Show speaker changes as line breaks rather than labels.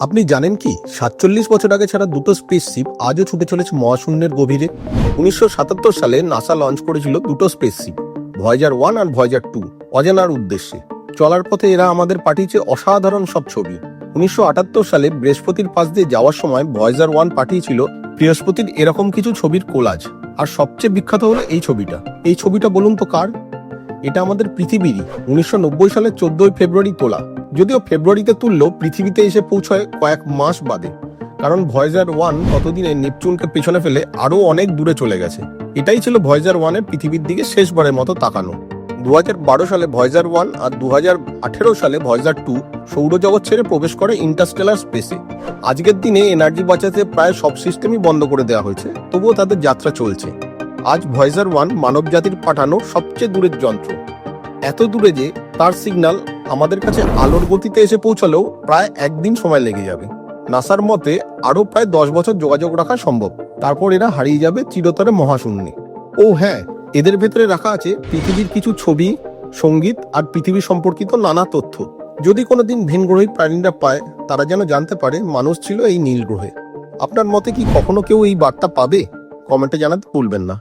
আপনি জানেন কি? সাতচল্লিশ বছর আগে ছাড়া দুটো স্পেসশিপ আজও ছুটে চলেছে মহাশূন্যের গভীরে। উনিশশো সাতাত্তর সালে নাসা লঞ্চ করেছিল দুটো স্পেসশিপ ভয়েজার ওয়ান আর ভয়েজার টু অজানার উদ্দেশ্যে। চলার পথে এরা আমাদের পাঠিয়েছে অসাধারণ সব ছবি। উনিশশো আটাত্তর সালে বৃহস্পতির পাশ দিয়ে যাওয়ার সময় ভয়েজার ওয়ান পাঠিয়েছিল বৃহস্পতির এরকম কিছু ছবির কোলাজ আর সবচেয়ে বিখ্যাত হলো এই ছবিটা। এই ছবিটা বলুন তো কার? এটা আমাদের পৃথিবীরই। উনিশশো নব্বই সালের চোদ্দই ফেব্রুয়ারি তোলা। যদিও ফেব্রুয়ারিতে তুললেও পৃথিবীতে এসে পৌঁছয় কয়েক মাস বাদে। কারণ ভয়েজার ওয়ান ততদিনে নেপচুনকে পেছনে ফেলে আরও অনেক দূরে চলে গেছে। এটাই ছিল ভয়েজার ওয়ানের পৃথিবীর দিকে শেষবারের মতো তাকানো। দু সালে ভয়েজার ওয়ান আর দু সালে ভয়েজার টু সৌরজগৎ ছেড়ে প্রবেশ করে ইন্টারস্টেলার স্পেসে। আজকের দিনে এনার্জি বাঁচাতে প্রায় সব সিস্টেমই বন্ধ করে দেওয়া হয়েছে, তবুও তাদের যাত্রা চলছে। আজ ভয়েজার ওয়ান মানব জাতির পাঠানো সবচেয়ে দূরের যন্ত্র। এত দূরে যে তার সিগন্যাল আমাদের কাছে আলোর গতিতে এসে পৌঁছালেও প্রায় একদিন সময় লেগে যাবে। নাসার মতে আরও প্রায় দশ বছর যোগাযোগ রাখা সম্ভব। তারপর এরা হারিয়ে যাবে চিরতরে মহাশূন্যে। ও হ্যাঁ এদের ভেতরে রাখা আছে পৃথিবীর কিছু ছবি, সংগীত আর পৃথিবী সম্পর্কিত নানা তথ্য। যদি কোনোদিন ভিনগ্রহী প্রাণীরা পায়, তারা যেন জানতে পারে মানুষ ছিল এই নীল গ্রহে। আপনার মতে কি কখনো কেউ এই বার্তা পাবে? কমেন্টে জানাতে ভুলবেন না।